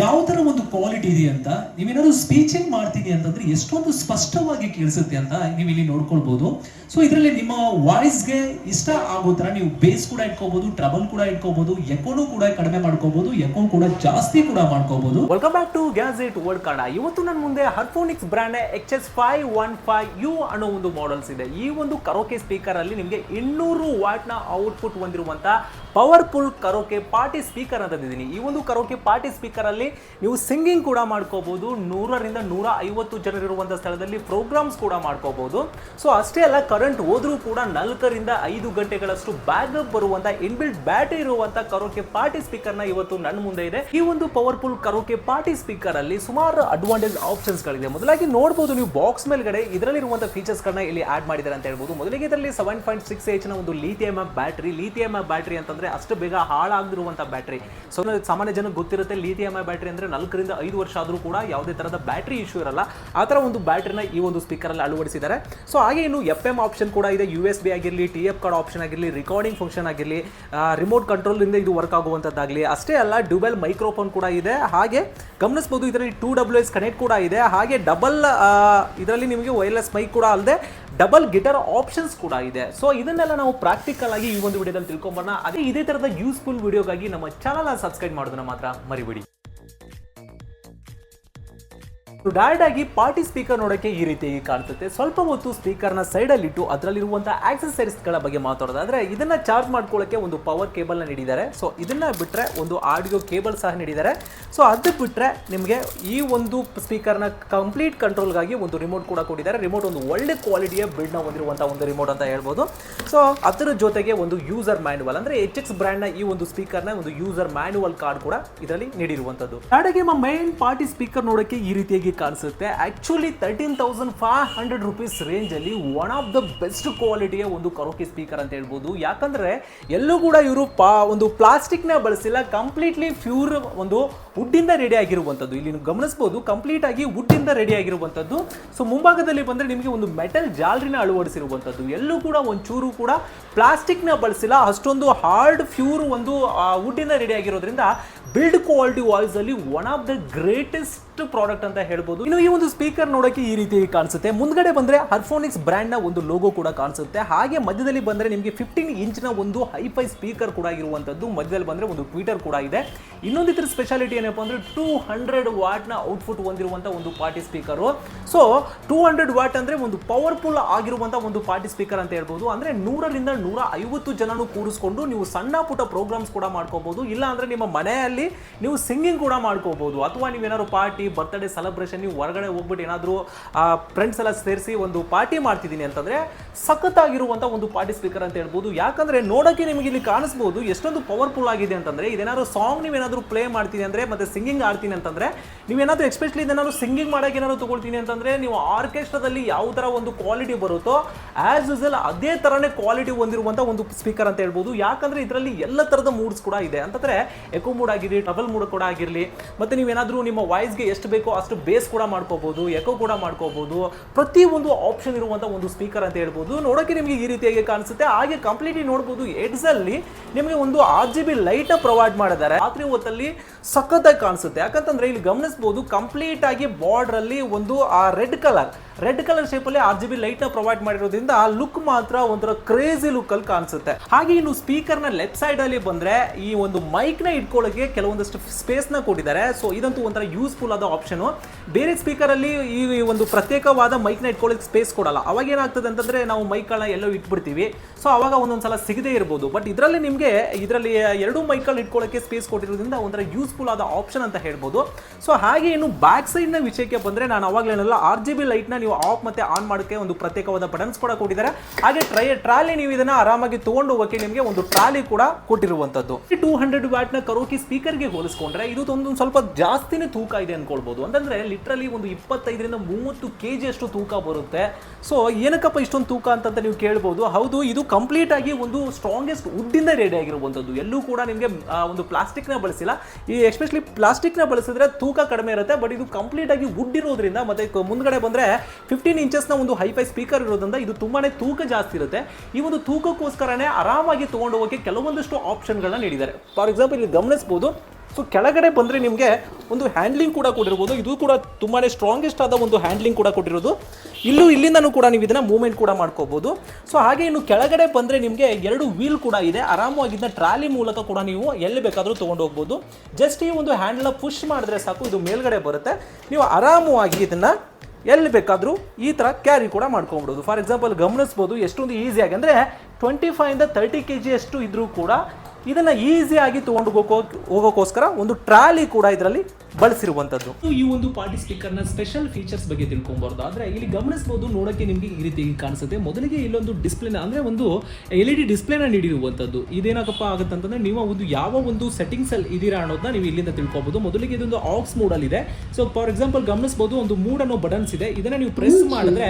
ಯಾವ ಒಂದು ಕ್ವಾಲಿಟಿ ಇದೆ ಅಂತ ನೀವೇನಾದ್ರು ಸ್ಪೀಚಿಂಗ್ ಮಾಡ್ತೀನಿ ಅಂತಂದ್ರೆ ಎಷ್ಟೊಂದು ಸ್ಪಷ್ಟವಾಗಿ ಕೇಳಿಸುತ್ತೆ ಅಂತ ನೀವು ಇಲ್ಲಿ ನೋಡ್ಕೊಳ್ಬಹುದು ಸೊ ಇದರಲ್ಲಿ ನಿಮ್ಮ ವಾಯ್ಸ್ಗೆ ಇಷ್ಟ ಆಗೋ ತರ ನೀವು ಬೇಸ್ ಕೂಡ ಇಟ್ಕೋಬಹುದು ಟ್ರಬಲ್ ಕೂಡ ಇಟ್ಕೋಬಹುದು ಎಕೋನು ಕೂಡ ಕಡಿಮೆ ಮಾಡ್ಕೋಬಹುದು ಎಕೋ ಕೂಡ ಜಾಸ್ತಿ ಕೂಡ ಮಾಡ್ಕೋಬಹುದು welcome back to gadget world Kannada ಇವತ್ತು ನನ್ನ ಮುಂದೆ ಹರ್ಫೋನಿಕ್ಸ್ brand H S five one five U ಅನ್ನೋ ಒಂದು ಮಾಡೆಲ್ಸ್ ಇದೆ. ಈ ಒಂದು ಕರೋಕೆ ಸ್ಪೀಕರ್ ಅಲ್ಲಿ ನಿಮಗೆ ಇನ್ನೂರು ವಾಟ್ನ ಔಟ್ಪುಟ್ ಹೊಂದಿರುವಂತಹ ಪವರ್ಫುಲ್ ಕರೋಕೆ ಪಾರ್ಟಿ ಸ್ಪೀಕರ್ ಅಂತ ಇದ್ದೀನಿ ಈ ಒಂದು ಕರೋಕೆ ಪಾರ್ಟಿ ಸ್ಪೀಕರ್ ಅಲ್ಲಿ ನೀವು ಸಿಂಗಿಂಗ್ ಕೂಡ ಮಾಡ್ಕೋಬಹುದು ನೂರರಿಂದ ನೂರ ಐವತ್ತು ಜನರಿರುವಂತಹ ಸ್ಥಳದಲ್ಲಿ ಪ್ರೋಗ್ರಾಮ್ಸ್ ಕೂಡ ಮಾಡ್ಕೋಬಹುದು ಸೊ ಅಷ್ಟೇ ಅಲ್ಲ ಕರೆಂಟ್ ಹೋದ್ರೂ ಕೂಡ ನಾಲ್ಕರಿಂದ ಐದು ಗಂಟೆಗಳಷ್ಟು ಬ್ಯಾಕಪ್ ಬರುವಂತ ಇನ್ಬಿಲ್ಟ್ ಬ್ಯಾಟರಿ ಇರುವಂತ ಕರೋಕೆ ಪಾರ್ಟಿ ಸ್ಪೀಕರ್ನ ಇವತ್ತು ನನ್ನ ಮುಂದೆ ಇದೆ. ಈ ಒಂದು ಪವರ್ಫುಲ್ ಕರೋಕೆ ಪಾರ್ಟಿ ಸ್ಪೀಕರ್ ಅಲ್ಲಿ ಸುಮಾರು ಅಡ್ವಾಂಟೇಜ್ ಆಪ್ಷನ್ಸ್ ಗಳಿದೆ. ಮೊದಲಾಗಿ ನೋಡಬಹುದು ನೀವು ಬಾಕ್ಸ್ ಮೇಲ್ಗಡೆ, ಇದರಲ್ಲಿರುವಂತ ಫೀಚರ್ಸ್ ಗಳನ್ನ ಇಲ್ಲಿ ಆಡ್ ಮಾಡಿದ್ದಾರೆ ಅಂತ ಹೇಳ್ಬೋದು. ಮೊದಲಿಗೆ ಇದರಲ್ಲಿ ಸೆವೆನ್ ಪಾಯಿಂಟ್ ಸಿಕ್ಸ್ನ ಒಂದು ಲಿಥಿಯಂ ಬ್ಯಾಟರಿ ಲಿಥಿಯಂ ಬ್ಯಾಟರಿ ಅಂತಂದ್ರೆ ಅಷ್ಟು ಬೇಗ ಹಾಳಾಗದಿರುವಂತಹ ಬ್ಯಾಟರಿ ಸೊ ಸಾಮಾನ್ಯ ಜನಕ್ಕೆ ಗೊತ್ತಿರುತ್ತೆ ಲಿಥಿಯಂ ಬ್ಯಾಟರಿ ಅಂದ್ರೆ ನಾಲ್ಕರಿಂದ ಐದು ವರ್ಷ ಆದರೂ ಕೂಡ ಯಾವುದೇ ಥರದ ಬ್ಯಾಟ್ರಿ ಇಶ್ಯೂ ಇರಲ್ಲ. ಆ ಥರ ಒಂದು ಬ್ಯಾಟ್ರಿನ ಈ ಒಂದು ಸ್ಪೀಕರಲ್ಲಿ ಅಳವಡಿಸಿದ್ದಾರೆ. ಸೊ ಹಾಗೆ ಇನ್ನು ಎಫ್ ಎಂ ಆಪ್ಷನ್ ಕೂಡ ಇದೆ. ಯು ಎಸ್ ಬಿ ಆಗಿರಲಿ ಟಿ ಎಫ್ ಕಾರ್ಡ್ ಆಪ್ಷನ್ ಆಗಿರಲಿ ರಿಕಾರ್ಡಿಂಗ್ ಫಂಕ್ಷನ್ ಆಗಿರಲಿ ರಿಮೋಟ್ ಕಂಟ್ರೋಲ್ ಇಂದ ವರ್ಕ್ ಆಗುವಂಥದ್ದಾಗಲಿ ಅಷ್ಟೇ ಅಲ್ಲ ಡ್ಯೂಬೆಲ್ ಮೈಕ್ರೋಫೋನ್ ಕೂಡ ಇದೆ. ಹಾಗೆ ಗಮನಿಸಬಹುದು ಇದರಲ್ಲಿ ಟೂ ಡಬ್ಲ್ಯೂ ಎಸ್ ಕನೆಕ್ಟ್ ಕೂಡ ಇದೆ. ಹಾಗೆ ಡಬಲ್ ಇದರಲ್ಲಿ ನಿಮಗೆ ವೈರ್ಲೆಸ್ ಮೈಕ್ ಕೂಡ ಅಲ್ಲದೆ ಡಬಲ್ ಗಿಟಾರ್ ಆಪ್ಷನ್ಸ್ ಕೂಡ ಇದೆ. ಸೊ ಇದನ್ನೆಲ್ಲ ನಾವು ಪ್ರಾಕ್ಟಿಕಲ್ ಆಗಿ ಈ ಒಂದು ವಿಡಿಯೋದಲ್ಲಿ ತಿಳ್ಕೊಂಬೋಣ ಅದೇ ಇದೇ ತರದ ಯೂಸ್ಫುಲ್ ವಿಡಿಯೋಗಾಗಿ ನಮ್ಮ ಚಾನಲ್ ಸಬ್ಸ್ಕ್ರೈಬ್ ಮಾಡೋದನ್ನ ಮಾತ್ರ ಮರಿಬೇಡಿ. ಡೈರೆಕ್ಟ್ ಆಗಿ ಪಾರ್ಟಿ ಸ್ಪೀಕರ್ ನೋಡಕ್ಕೆ ಈ ರೀತಿಯಾಗಿ ಕಾಣ್ತದೆ ಸ್ವಲ್ಪ ಹೊತ್ತು ಸ್ಪೀಕರ್ನ ಅಲ್ಲಿ ಇಟ್ಟು ಅದರಲ್ಲಿರುವಂತಹ ಆಕ್ಸೆಸರೀಸ್ಗಳ ಬಗ್ಗೆ ಮಾತಾಡೋದಾದ್ರೆ ಇದನ್ನ ಚಾರ್ಜ್ ಮಾಡ್ಕೊಳ್ಳೋಕೆ ಒಂದು ಪವರ್ ಕೇಬಲ್ನ ನೀಡಿದ್ದಾರೆ. ಸೊ ಇದನ್ನ ಬಿಟ್ರೆ ಒಂದು ಆಡಿಯೋ ಕೇಬಲ್ ಸಹ ನೀಡಿದ್ದಾರೆ. ಸೊ ಅದು ಬಿಟ್ರೆ ನಿಮಗೆ ಈ ಒಂದು ಸ್ಪೀಕರ್ನ ಕಂಪ್ಲೀಟ್ ಕಂಟ್ರೋಲ್ಗಾಗಿ ಒಂದು ರಿಮೋಟ್ ಕೂಡ ಕೊಟ್ಟಿದ್ದಾರೆ. ರಿಮೋಟ್ ಒಂದು ಒಳ್ಳೆ ಕ್ವಾಲಿಟಿಯ ಬಿಲ್ಡ್ನ ಹೊಂದಿರುವಂತಹ ಒಂದು ರಿಮೋಟ್ ಅಂತ ಹೇಳ್ಬೋದು. ಸೊ ಅದರ ಜೊತೆಗೆ ಒಂದು ಯೂಸರ್ ಮ್ಯಾನ್ಯುವಲ್ ಅಂದ್ರೆ ಎಚ್ ಎಕ್ಸ್ ಬ್ರ್ಯಾಂಡ್ನ ಈ ಒಂದು ಸ್ಪೀಕರ್ನ ಒಂದು ಯೂಸರ್ ಮ್ಯಾನ್ಯುವಲ್ ಕಾರ್ಡ್ ಕೂಡ ಇದರಲ್ಲಿ ನಮ್ಮ ಮೈನ್ ಪಾರ್ಟಿ ಸ್ಪೀಕರ್ ನೋಡೋಕೆ ಈ ರೀತಿಯಾಗಿ ಕಾಣಿಸುತ್ತೆ. Actually thirteen thousand five hundred rupees ರೇಂಜಲ್ಲಿ ಒನ್ ಆಫ್ ದ ಬೆಸ್ಟ್ ಕ್ವಾಲಿಟಿಯ ಒಂದು ಕರೋಕೆ ಸ್ಪೀಕರ್ ಅಂತ ಹೇಳ್ಬೋದು. ಯಾಕಂದರೆ ಎಲ್ಲೂ ಕೂಡ ಇವರು ಪಾ ಒಂದು ಪ್ಲಾಸ್ಟಿಕ್ನ ಬಳಸಿಲ್ಲ ಕಂಪ್ಲೀಟ್ಲಿ ಫ್ಯೂರ್ ಒಂದು ವುಡ್ಡಿಂದ ರೆಡಿ ಆಗಿರುವಂಥದ್ದು. ಇಲ್ಲಿ ನೀವು ಗಮನಿಸ್ಬೋದು ಕಂಪ್ಲೀಟ್ ಆಗಿ wood ಇಂದ ರೆಡಿ ಆಗಿರುವಂಥದ್ದು. ಸೊ ಮುಂಭಾಗದಲ್ಲಿ ಬಂದರೆ ನಿಮಗೆ ಒಂದು ಮೆಟಲ್ ಜಾಲರಿನ ಅಳವಡಿಸಿರುವಂಥದ್ದು. ಎಲ್ಲೂ ಕೂಡ ಒಂಚೂರು ಕೂಡ ಪ್ಲಾಸ್ಟಿಕ್ನ ಬಳಸಿಲ್ಲ. ಅಷ್ಟೊಂದು ಹಾರ್ಡ್ ಫ್ಯೂರ್ ಒಂದು ವುಡ್ಡಿಂದ ರೆಡಿ ಆಗಿರೋದ್ರಿಂದ build quality ವಾಯ್ಸಲ್ಲಿ one of the greatest product ಅಂತ ಹೇಳ್ಬೋದು. ಇನ್ನು ಈ ಒಂದು ಸ್ಪೀಕರ್ ನೋಡೋಕೆ ಈ ರೀತಿ ಕಾಣಿಸುತ್ತೆ. ಮುಂದ್ಗಡೆ ಬಂದ್ರೆ ಹರ್ಫೋನಿಕ್ಸ್ ಬ್ರ್ಯಾಂಡ್ನ ಒಂದು ಲೋಗೋ ಕೂಡ ಕಾಣಿಸುತ್ತೆ. ಹಾಗೆ ಮಧ್ಯದಲ್ಲಿ ಬಂದ್ರೆ ನಿಮಗೆ ಫಿಫ್ಟೀನ್ ಇಂಚ್ನ ಒಂದು ಹೈಫೈ ಸ್ಪೀಕರ್ ಕೂಡ ಇರುವಂತದ್ದು. ಮಧ್ಯದಲ್ಲಿ ಬಂದ್ರೆ ಒಂದು ಟ್ವಿಟರ್ ಕೂಡ ಇದೆ. ಇನ್ನೊಂದು ಇದ್ರ ಸ್ಪೆಷಾಲಿಟಿ ಏನಪ್ಪಾ ಅಂದ್ರೆ ಟೂ ಹಂಡ್ರೆಡ್ ವಾಟ್ನ ಔಟ್ಪುಟ್ ಹೊಂದಿರುವಂತ ಒಂದು party speaker so two hundred watt ಅಂದ್ರೆ ಒಂದು ಪವರ್ಫುಲ್ ಆಗಿರುವಂತ ಒಂದು ಪಾರ್ಟಿ ಸ್ಪೀಕರ್ ಅಂತ ಹೇಳ್ಬೋದು. ಅಂದ್ರೆ ನೂರರಿಂದ ನೂರ ಐವತ್ತು ಜನನು ಕೂರಿಸ್ಕೊಂಡು ನೀವು ಸಣ್ಣ ಪುಟ್ಟ ಪ್ರೋಗ್ರಾಮ್ಸ್ ಕೂಡ ಮಾಡ್ಕೋಬಹುದು ಇಲ್ಲ ಅಂದ್ರೆ ನಿಮ್ಮ ಮನೆಯಲ್ಲಿ ನೀವು ಸಿಂಗಿಂಗ್ ಕೂಡ ಮಾಡ್ಕೋಬಹುದು ಅಥವಾ ನೀವೇನಾದ್ರು ಪಾರ್ಟಿ ಬರ್ತ್ಡೇ ಸೆಲೆಬ್ರೇಷನ್ ನೀವು ಹೊರಗಡೆ ಹೋಗ್ಬಿಟ್ಟು ಏನಾದರೂ ಫ್ರೆಂಡ್ಸ್ ಎಲ್ಲ ಸೇರಿಸಿ ಒಂದು ಪಾರ್ಟಿ ಮಾಡ್ತಿದ್ದೀನಿ ಅಂತಂದ್ರೆ ಸಖತ್ತಾಗಿರುವಂಥ ಒಂದು ಪಾರ್ಟಿ ಸ್ಪೀಕರ್ ಅಂತ ಹೇಳ್ಬೋದು. ಯಾಕಂದ್ರೆ ನೋಡೋಕೆ ನಿಮಗೆ ಇಲ್ಲಿ ಕಾಣಿಸ್ಬೋದು ಎಷ್ಟೊಂದು ಪವರ್ಫುಲ್ ಆಗಿದೆ ಅಂತಂದ್ರೆ, ಇದೇನಾದ್ರು ಸಾಂಗ್ ನೀವೇನಾದರೂ ಪ್ಲೇ ಮಾಡ್ತೀನಿ ಅಂದ್ರೆ ಮತ್ತೆ ಸಿಂಗಿಂಗ್ ಆಡ್ತೀನಿ ಅಂತಂದ್ರೆ ನೀವೇನಾದರೂ ಎಕ್ಸ್ಪೆಷಲಿ ಇದೇನಾದ್ರು ಸಿಂಗಿಂಗ್ ಮಾಡೋಕೆ ಏನಾದ್ರು ತಗೊಳ್ತೀನಿ ಅಂತಂದ್ರೆ, ನೀವು ಆರ್ಕೆಸ್ಟ್ರಾದಲ್ಲಿ ಯಾವ ತರ ಒಂದು ಕ್ವಾಲಿಟಿ ಬರುತ್ತೋ ಆಸ್ ಯೂಸಲ್ ಅದೇ ತರನೇ ಕ್ವಾಲಿಟಿ ಹೊಂದಿರುವಂಥ ಒಂದು ಸ್ಪೀಕರ್ ಅಂತ ಹೇಳ್ಬೋದು. ಯಾಕಂದ್ರೆ ಇದರಲ್ಲಿ ಎಲ್ಲ ತರದ ಮೂಡ್ಸ್ ಕೂಡ ಇದೆ. ಅಂತಂದ್ರೆ ಎಕೋ ಮೂಡ್ ಆಗಿರಲಿ ಡಬಲ್ ಮೂಡ್ ಕೂಡ ಆಗಿರಲಿ, ಮತ್ತೆ ನೀವೇನಾದ್ರೂ ನಿಮ್ಮ ವಾಯ್ಸ್ಗೆ ಎಷ್ಟು ಬೇಕೋ ಅಷ್ಟು ಬೇಸ್ ಕೂಡ ಮಾಡ್ಕೋಬಹುದು ಎಕೋ ಕೂಡ ಮಾಡ್ಕೋಬಹುದು ಪ್ರತಿ ಒಂದು ಆಪ್ಷನ್ ಇರುವಂತ ಒಂದು ಸ್ಪೀಕರ್ ಅಂತ ಹೇಳ್ಬೋದು. ನೋಡೋಕೆ ನಿಮಗೆ ಈ ರೀತಿಯಾಗಿ ಕಾಣಿಸುತ್ತೆ? ಹಾಗೆ ಕಂಪ್ಲೀಟ್ಲಿ ನೋಡಬಹುದು ಎಡ್ಸ್ ಅಲ್ಲಿ ನಿಮಗೆ ಒಂದು R G B light provide ಮಾಡಿದ್ದಾರೆ. ರಾತ್ರಿ ಹೊತ್ತಲ್ಲಿ ಸಖತ್ತಾಗಿ ಕಾಣಿಸುತ್ತೆ. ಯಾಕಂತಂದ್ರೆ ಇಲ್ಲಿ ಗಮನಿಸಬಹುದು ಕಂಪ್ಲೀಟ್ ಆಗಿ ಬಾರ್ಡರ್ ಅಲ್ಲಿ ಒಂದು, ಆ red colour red colour shape ಅಲ್ಲಿ ಆರ್ ಜಿ ಬಿ ಲೈಟ್ನ ಪ್ರೊವೈಡ್ ಮಾಡಿರೋದ್ರಿಂದ ಆ ಲುಕ್ ಮಾತ್ರ ಒಂಥರ ಕ್ರೇಜಿ ಲುಕ್ ಅಲ್ಲಿ ಕಾಣಿಸುತ್ತೆ. ಹಾಗೆ ಇನ್ನು ಸ್ಪೀಕರ್ನ ಲೆಫ್ಟ್ ಸೈಡ್ ಅಲ್ಲಿ ಬಂದ್ರೆ ಈ ಒಂದು ಮೈಕ್ನ ಇಟ್ಕೊಳ್ಳೋಕೆ ಕೆಲವೊಂದಷ್ಟು ಸ್ಪೇಸ್ನ ಕೊಟ್ಟಿದ್ದಾರೆ. ಸೊ ಇದಂತೂ ಒಂಥರ ಯೂಸ್ಫುಲ್ ಆಪ್ಷನ್ ಬೇರೆ ಸ್ಪೀಕರ್ ಅಲ್ಲಿ ಈ ಒಂದು ಪ್ರತ್ಯೇಕವಾದ ಮೈಕ್ನ ಇಟ್ಕೊಳ್ಳೋಕೆ ಸ್ಪೇಸ್ ಕೊಡಲ್ಲ. ಅವಾಗ ಏನಾಗ್ತದೆ ಅಂತಂದ್ರೆ ನಾವು ಮೈಕ್ ಗಳನ್ನ ಎಲ್ಲೋ ಇಟ್ಬಿಡ್ತೀವಿ. ಸೊ ಅವಾಗ ಒಂದೊಂದ್ಸಲ ಸಿಗದೇ ಇರ್ಬೋದು. ಬಟ್ ಇದರಲ್ಲಿ ನಿಮಗೆ ಇದರಲ್ಲಿ ಎರಡು ಮೈಕ್ ಇಟ್ಕೊಳ್ಳೋಕ್ಕೆ ಇಟ್ಕೊಳ್ಳೋಕೆ ಸ್ಪೇಸ್ ಕೊಟ್ಟಿರೋದ್ರಿಂದ ಒಂಥರ ಯೂಸ್ಫುಲ್ ಆದ ಆಪ್ಷನ್ ಅಂತ ಹೇಳ್ಬೋದು. ಸೊ ಹಾಗೆ ಇನ್ನು ಬ್ಯಾಕ್ ಸೈಡ್ನ ವಿಷಯಕ್ಕೆ ಬಂದರೆ ನಾನು ಅವಾಗಲೇನಲ್ಲ ಆರ್ ಜಿ ಬಿ ಲೈಟ್ನ ನೀವು ಆಫ್ ಮತ್ತೆ ಆನ್ ಮಾಡೋಕ್ಕೆ ಒಂದು ಪ್ರತ್ಯೇಕವಾದ ಬಟನ್ಸ್ ಕೂಡ ಕೊಟ್ಟಿದ್ದಾರೆ. ಹಾಗೆ ಟ್ರೈ ಟ್ರಾಲಿ ನೀವು ಇದನ್ನ ಆರಾಮಾಗಿ ತೊಗೊಂಡು ಹೋಗೋಕ್ಕೆ ನಿಮಗೆ ಒಂದು ಟ್ರಾಲಿ ಕೂಡ ಕೊಟ್ಟಿರುವಂಥದ್ದು. ಟೂ ಹಂಡ್ರೆಡ್ ವ್ಯಾಟ್ನ ಕರೋಕಿ ಸ್ಪೀಕರ್ಗೆ ಹೋಲಿಸ್ಕೊಂಡ್ರೆ ಇದು ಒಂದು ಸ್ವಲ್ಪ ಜಾಸ್ತಿನೇ ತೂಕ ಇದೆ ಅನ್ಕೊಳ್ಬಹುದು ಅಂತಂದರೆ ಲಿಟ್ರಲಿ ಒಂದು ಇಪ್ಪತ್ತೈದರಿಂದ ಮೂವತ್ತು ಕೆ ಜಿ ಅಷ್ಟು ತೂಕ ಬರುತ್ತೆ. ಸೊ ಏನಕ್ಕಪ್ಪ ಇಷ್ಟೊಂದು ತೂಕ ಅಂತ ನೀವು ಕೇಳ್ಬೋದು. ಹೌದು, ಇದು ಕಂಪ್ಲೀಟ್ ಆಗಿ ಒಂದು ಸ್ಟ್ರಾಂಗೆಸ್ಟ್ ವುಡ್ಡಿಂದ ರೆಡಿ ಆಗಿರುವಂಥದ್ದು. ಎಲ್ಲೂ ಕೂಡ ನಿಮಗೆ ಒಂದು ಪ್ಲಾಸ್ಟಿಕ್ನ ಬಳಸಿಲ್ಲ. ಈ ಎಸ್ಪೆಷಲಿ ಪ್ಲಾಸ್ಟಿಕ್ನ ಬಳಸಿದ್ರೆ ತೂಕ ಕಡಿಮೆ ಇರುತ್ತೆ ಬಟ್ ಇದು ಕಂಪ್ಲೀಟ್ ಆಗಿ ವುಡ್ ಇರೋದ್ರಿಂದ, ಮತ್ತೆ ಮುಂದ್ಗಡೆ ಬಂದರೆ ಫಿಫ್ಟೀನ್ ಇಂಚಸ್ನ ಒಂದು ಹೈಫೈ ಸ್ಪೀಕರ್ ಇರೋದ್ರಿಂದ ಇದು ತುಂಬಾ ತೂಕ ಜಾಸ್ತಿ ಇರುತ್ತೆ. ಈ ಒಂದು ತೂಕಕ್ಕೋಸ್ಕರನೇ ಆರಾಮಾಗಿ ತೊಗೊಂಡು ಹೋಗೋಕೆ ಕೆಲವೊಂದಷ್ಟು ಆಪ್ಷನ್ಗಳನ್ನ ನೀಡಿದ್ದಾರೆ. ಫಾರ್ ಎಕ್ಸಾಂಪಲ್ ಇಲ್ಲಿ ಗಮನಿಸಬಹುದು ಸೊ ಕೆಳಗಡೆ ಬಂದರೆ ನಿಮಗೆ ಒಂದು ಹ್ಯಾಂಡ್ಲಿಂಗ್ ಕೂಡ ಕೊಟ್ಟಿರ್ಬೋದು. ಇದು ಕೂಡ ತುಂಬಾ ಸ್ಟ್ರಾಂಗೆಸ್ಟ್ ಆದ ಒಂದು ಹ್ಯಾಂಡ್ಲಿಂಗ್ ಕೂಡ ಕೊಟ್ಟಿರೋದು. ಇಲ್ಲೂ ಇಲ್ಲಿಂದನೂ ಕೂಡ ನೀವು ಇದನ್ನು ಮೂವ್ಮೆಂಟ್ ಕೂಡ ಮಾಡ್ಕೋಬೋದು. ಸೊ ಹಾಗೆ ಇನ್ನು ಕೆಳಗಡೆ ಬಂದರೆ ನಿಮಗೆ ಎರಡು ವೀಲ್ ಕೂಡ ಇದೆ. ಆರಾಮವಾಗಿ ಇದನ್ನ ಟ್ರಾಲಿ ಮೂಲಕ ಕೂಡ ನೀವು ಎಲ್ಲಿ ಬೇಕಾದರೂ ತೊಗೊಂಡು ಹೋಗ್ಬೋದು. ಜಸ್ಟ್ ಈ ಒಂದು ಹ್ಯಾಂಡ್ಲ ಪುಷ್ ಮಾಡಿದ್ರೆ ಸಾಕು, ಇದು ಮೇಲ್ಗಡೆ ಬರುತ್ತೆ. ನೀವು ಆರಾಮವಾಗಿ ಇದನ್ನು ಎಲ್ಲಿ ಬೇಕಾದರೂ ಈ ಥರ ಕ್ಯಾರಿ ಕೂಡ ಮಾಡ್ಕೊಂಬಿಡೋದು. ಫಾರ್ ಎಕ್ಸಾಂಪಲ್ ಗಮನಿಸ್ಬೋದು, ಎಷ್ಟೊಂದು ಈಸಿಯಾಗಿ ಅಂದರೆ ಟ್ವೆಂಟಿ ಫೈವಿಂದ ತರ್ಟಿ ಕೆ ಜಿ ಅಷ್ಟು ಇದ್ದರೂ ಕೂಡ ಇದನ್ನು ಈಸಿಯಾಗಿ ತೊಗೊಂಡು ಹೋಗೋ ಹೋಗೋಕ್ಕೋಸ್ಕರ ಒಂದು ಟ್ರಾಲಿ ಕೂಡ ಇದರಲ್ಲಿ ಬಳಸಿರುವಂಥದ್ದು ಈ ಒಂದು ಪಾರ್ಟಿ ಸ್ಪೀಕರ್ನ ಸ್ಪೆಷಲ್ ಫೀಚರ್ಸ್ ಬಗ್ಗೆ ತಿಳ್ಕೊಬಾರ್ದು. ಆದ್ರೆ ಇಲ್ಲಿ ಗಮನಿಸಬಹುದು ನೋಡಕ್ಕೆ ನಿಮಗೆ ಈ ರೀತಿ ಕಾಣಿಸುತ್ತೆ. ಮೊದಲಿಗೆ ಇಲ್ಲೊಂದು ಡಿಸ್ಪ್ಲೇನ ಅಂದ್ರೆ ಒಂದು ಎಲ್ ಇ ಡಿ ಡಿಸ್ಪ್ಲೇನ ನೀಡಿರುವಂತದ್ದು. ಇದೇನಕ್ಕಪ್ಪ ಆಗುತ್ತೆ ಅಂತಂದ್ರೆ ನೀವು ಒಂದು ಯಾವ ಒಂದು ಸೆಟ್ಟಿಂಗ್ಸ್ ಅಲ್ಲಿ ಇದೀರಾ ಅನ್ನೋದನ್ನ ನೀವು ಇಲ್ಲಿಂದ ತಿಳ್ಕೊಬಹುದು ಮೊದಲಿಗೆ ಇದೊಂದು ಆಕ್ಸ್ ಮೋಡ್ ಅಲ್ಲಿ ಇದೆ. ಸೊ ಫಾರ್ ಎಕ್ಸಾಂಪಲ್ ಗಮನಿಸಬಹುದು ಒಂದು ಮೂಡ್ ಅನ್ನೋ ಬಟನ್ಸ್ ಇದೆ. ಇದನ್ನ ನೀವು ಪ್ರೆಸ್ ಮಾಡಿದ್ರೆ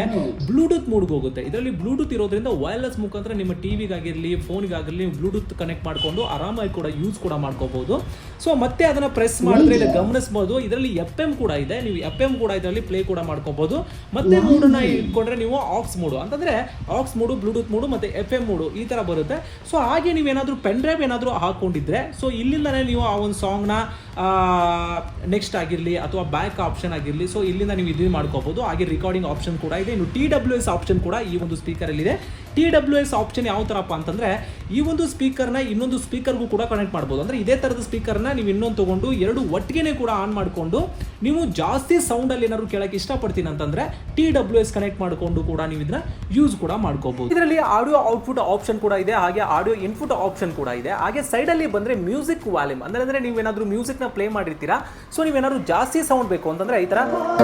ಬ್ಲೂಟೂತ್ ಮೂಡ್ ಹೋಗುತ್ತೆ. ಇದರಲ್ಲಿ ಬ್ಲೂಟೂತ್ ಇರೋದ್ರಿಂದ ವೈರ್ಲೆಸ್ ಮುಖಾಂತರ ನಿಮ್ಮ ಟಿವಿಗಾಗಿರಲಿ ಫೋನ್ಗಾಗಿರಲಿ ನೀವು ಬ್ಲೂಟೂತ್ ಕನೆಕ್ಟ್ ಮಾಡ್ಕೊಂಡು ಆರಾಮಾಗಿ ಕೂಡ ಯೂಸ್ ಕೂಡ ಮಾಡ್ಕೋಬಹುದು ಸೊ ಮತ್ತೆ ಅದನ್ನ ಪ್ರೆಸ್ ಮಾಡಿದ್ರೆ ಇಲ್ಲಿ ಗಮನಿಸಬಹುದು ಇದರಲ್ಲಿ ಎಫ್ ಎಂ ಕೂಡ ಇದೆ. ನೀವು ಎಫ್ ಎಂ ಕೂಡ ಇದರಲ್ಲಿ ಪ್ಲೇ ಕೂಡ ಮಾಡ್ಕೋಬಹುದು ಮತ್ತೆ ಮೂಡನ್ನ ಇಟ್ಕೊಂಡ್ರೆ ನೀವು ಆಕ್ಸ್ ಮೂಡು ಅಂತಂದ್ರೆ ಆಕ್ಸ್ ಮೂಡು ಬ್ಲೂಟೂತ್ ಮೂಡು ಮತ್ತೆ ಎಫ್ ಎಂ ಮೂಡು ಈ ತರ ಬರುತ್ತೆ. ಸೊ ಹಾಗೆ ನೀವೇನಾದ್ರೂ ಪೆನ್ ಡ್ರೈವ್ ಏನಾದರೂ ಹಾಕೊಂಡಿದ್ರೆ ಸೊ ಇಲ್ಲಿಂದನೇ ನೀವು ಆ ಒಂದು ಸಾಂಗ್ನ ನೆಕ್ಸ್ಟ್ ಆಗಿರಲಿ ಅಥವಾ ಬ್ಯಾಕ್ ಆಪ್ಷನ್ ಆಗಿರಲಿ ಸೊ ಇಲ್ಲಿಂದ ನೀವು ಇದು ಮಾಡ್ಕೋಬಹುದು ಹಾಗೆ ರೆಕಾರ್ಡಿಂಗ್ ಆಪ್ಷನ್ ಕೂಡ ಇದೆ. ಇನ್ನು ಟಿ ಡಬ್ಲ್ಯೂ ಎಸ್ ಆಪ್ಷನ್ ಕೂಡ ಈ ಒಂದು ಸ್ಪೀಕರಲ್ಲಿ ಇದೆ ಟಿ ಡಬ್ಲ್ಯೂ ಎಸ್ ಆಪ್ಷನ್ ಯಾವ ಥರಪ್ಪ ಅಂತಂದರೆ, ಈ ಒಂದು ಸ್ಪೀಕರ್ನ ಇನ್ನೊಂದು ಸ್ಪೀಕರ್ಗೂ ಕೂಡ ಕನೆಕ್ಟ್ ಮಾಡ್ಬೋದು. ಅಂದರೆ ಇದೇ ಥರದ ಸ್ಪೀಕರ್ನ ನೀವು ಇನ್ನೊಂದು ತಗೊಂಡು ಎರಡು ಒಟ್ಟಿಗೆ ಕೂಡ ಆನ್ ಮಾಡಿಕೊಂಡು, ನೀವು ಜಾಸ್ತಿ ಸೌಂಡಲ್ಲಿ ಏನಾದ್ರು ಕೇಳಕ್ಕೆ ಇಷ್ಟಪಡ್ತೀನಿ ಅಂತಂದರೆ, ಟಿ ಡಬ್ಲ್ಯೂ ಎಸ್ ಕನೆಕ್ಟ್ ಮಾಡಿಕೊಂಡು ಕೂಡ ನೀವು ಇದನ್ನ ಯೂಸ್ ಕೂಡ ಮಾಡ್ಕೋಬಹುದು ಇದರಲ್ಲಿ ಆಡಿಯೋ ಔಟ್ಪುಟ್ ಆಪ್ಷನ್ ಕೂಡ ಇದೆ, ಹಾಗೆ ಆಡಿಯೋ ಇನ್ಪುಟ್ ಆಪ್ಷನ್ ಕೂಡ ಇದೆ. ಹಾಗೆ ಸೈಡಲ್ಲಿ ಬಂದರೆ ಮ್ಯೂಸಿಕ್ ವಾಲ್ಯೂಮ್ ಅಂದರೆ ಅಂದರೆ ನೀವೇನಾದರೂ ಮ್ಯೂಸಿಕ್ನ ಪ್ಲೇ ಮಾಡಿರ್ತೀರಾ ಸೊ ನೀವೇನಾದ್ರು ಜಾಸ್ತಿ ಸೌಂಡ್ ಬೇಕು ಅಂತಂದರೆ ಈ ತರ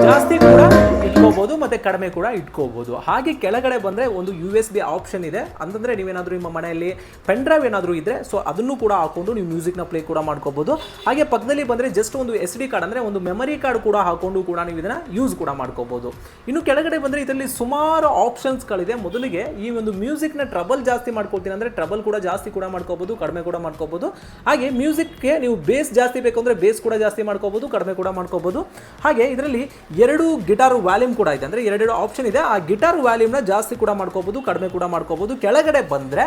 ಜಾಸ್ತಿ ಕೂಡ ಇಟ್ಕೋಬೋದು, ಮತ್ತೆ ಕಡಿಮೆ ಕೂಡ ಇಟ್ಕೋಬೋದು. ಹಾಗೆ ಕೆಳಗಡೆ ಬಂದರೆ ಒಂದು ಯು ಎಸ್ ಬಿ ಆಪ್ಷನ್ ಇದೆ. ಅಂತಂದ್ರೆ ನೀವೇನಾದ್ರೂ ನಿಮ್ಮ ಮನೆಯಲ್ಲಿ ಪೆನ್ ಡ್ರೈವ್ ಏನಾದರೂ ಇದ್ರೆ ಸೊ ಅದನ್ನು ಕೂಡ ಹಾಕೊಂಡು ನೀವು ಮ್ಯೂಸಿಕ್ನ ಪ್ಲೇ ಕೂಡ ಮಾಡ್ಕೋಬಹುದು ಹಾಗೆ ಪಕ್ಕದಲ್ಲಿ ಬಂದ್ರೆ ಜಸ್ಟ್ ಒಂದು ಎಸ್ ಡಿ ಕಾರ್ಡ್ ಅಂದ್ರೆ ಒಂದು ಮೆಮರಿ ಕಾರ್ಡ್ ಕೂಡ ಹಾಕೊಂಡು ಕೂಡ ನೀವು ಇದನ್ನ ಯೂಸ್ ಕೂಡ ಮಾಡ್ಕೋಬಹುದು ಇನ್ನು ಕೆಳಗಡೆ ಬಂದ್ರೆ ಇದರಲ್ಲಿ ಸುಮಾರು ಆಪ್ಷನ್ಸ್ ಗಳಿದೆ. ಮೊದಲಿಗೆ ಈ ಒಂದು ಮ್ಯೂಸಿಕ್ನ ಟ್ರಬಲ್ ಜಾಸ್ತಿ ಮಾಡ್ಕೊಳ್ತೀನಿ ಅಂದ್ರೆ ಟ್ರಬಲ್ ಕೂಡ ಜಾಸ್ತಿ ಕೂಡ ಮಾಡ್ಕೋಬಹುದು ಕಡಿಮೆ ಕೂಡ ಮಾಡ್ಕೋಬಹುದು ಹಾಗೆ ಮ್ಯೂಸಿಕ್ಗೆ ನೀವು ಬೇಸ್ ಜಾಸ್ತಿ ಬೇಕು ಅಂದ್ರೆ ಬೇಸ್ ಕೂಡ ಜಾಸ್ತಿ ಮಾಡ್ಕೋಬಹುದು ಕಡಿಮೆ ಕೂಡ ಮಾಡ್ಕೋಬಹುದು ಹಾಗೆ ಇದರಲ್ಲಿ ಎರಡು ಗಿಟಾರ್ ವ್ಯಾಲ್ಯೂಮ್ ಕೂಡ ಇದೆ. ಅಂದ್ರೆ ಎರಡೆರಡು ಆಪ್ಷನ್ ಇದೆ. ಆ ಗಿಟಾರ್ ವ್ಯಾಲ್ಯೂಮ್ನ ಜಾಸ್ತಿ ಕೂಡ ಮಾಡ್ಕೋಬಹುದು ಕಡಿಮೆ ಕೂಡ ಮಾಡ್ಕೋಬಹುದು ಕೆಳಗಡೆ ಬಂದ್ರೆ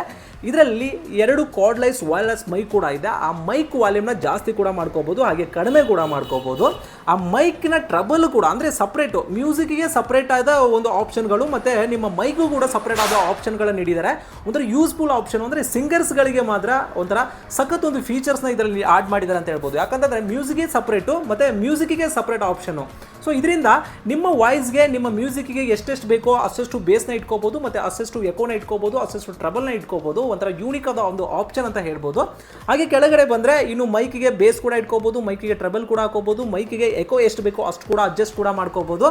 ಇದರಲ್ಲಿ ಎರಡು ಕಾರ್ಡ್ಲೈಸ್ ವೈರ್ಲೆಸ್ ಮೈಕ್ ಕೂಡ ಇದೆ. ಆ ಮೈಕ್ ವಾಲ್ಯೂಮ್ನ ಜಾಸ್ತಿ ಕೂಡ ಮಾಡ್ಕೋಬಹುದು ಹಾಗೆ ಕಡಿಮೆ ಕೂಡ ಮಾಡ್ಕೋಬಹುದು ಆ ಮೈಕ್ನ ಟ್ರಬಲ್ ಕೂಡ ಅಂದ್ರೆ ಸಪ್ರೇಟ್ ಮ್ಯೂಸಿಕ್ಗೆ ಸಪ್ರೇಟ್ ಆದ ಒಂದು ಆಪ್ಷನ್ಗಳು ಮತ್ತೆ ನಿಮ್ಮ ಮೈಗೂ ಕೂಡ ಸಪ್ರೇಟ್ ಆದ ಆಪ್ಷನ್ಗಳನ್ನ ನೀಡಿದ್ದಾರೆ. ಒಂಥರ ಯೂಸ್ಫುಲ್ ಆಪ್ಷನ್ ಅಂದ್ರೆ ಸಿಂಗರ್ಸ್ ಗಳಿಗೆ ಮಾತ್ರ ಒಂಥರ ಸಖತ್ ಒಂದು ಫೀಚರ್ಸ್ನ ಇದರಲ್ಲಿ ಆಡ್ ಮಾಡಿದ್ದಾರೆ ಅಂತ ಹೇಳ್ಬೋದು. ಯಾಕಂತಂದ್ರೆ ಮ್ಯೂಸಿಕ್ಗೆ ಸಪ್ರೇಟು ಮತ್ತೆ ಮ್ಯೂಸಿಕ್ಗೆ ಸಪ್ರೇಟ್ ಆಪ್ಷನ್ ಸೊ ಇದರಿಂದ ನಿಮ್ಮ ವಾಯ್ಸ್ಗೆ ನಿಮ್ಮ ಮ್ಯೂಸಿಕ್ಗೆ ಎಷ್ಟೆಷ್ಟು ಬೇಕೋ ಅಷ್ಟಷ್ಟು ಬೇಸ್ನ ಇಟ್ಕೋಬೋದು, ಮತ್ತೆ ಅಷ್ಟಷ್ಟು ಎಕೋನ ಇಟ್ಕೋಬಹುದು ಟ್ರಬಲ್ ಟ್ರಬಲ್ನ ಇಟ್ಕೋಬೋದು, ಒಂಥರ ಯೂನಿಕ್ ಆದ ಒಂದು ಆಪ್ಷನ್ ಅಂತ ಹೇಳ್ಬೋದು. ಹಾಗೆ ಕೆಳಗಡೆ ಬಂದ್ರೆ ಇನ್ನು ಮೈಕಿಗೆ ಬೇಸ್ ಕೂಡ ಇಟ್ಕೋಬೋದು, ಮೈಕಿಗೆ ಟ್ರಬಲ್ ಕೂಡ ಹಾಕೋಬಹುದು ಮೈಕಿಗೆ ಎಕೋ ಎಷ್ಟು ಬೇಕೋ ಅಷ್ಟು ಕೂಡ ಅಡ್ಜಸ್ಟ್ ಕೂಡ ಮಾಡ್ಕೋಬಹುದು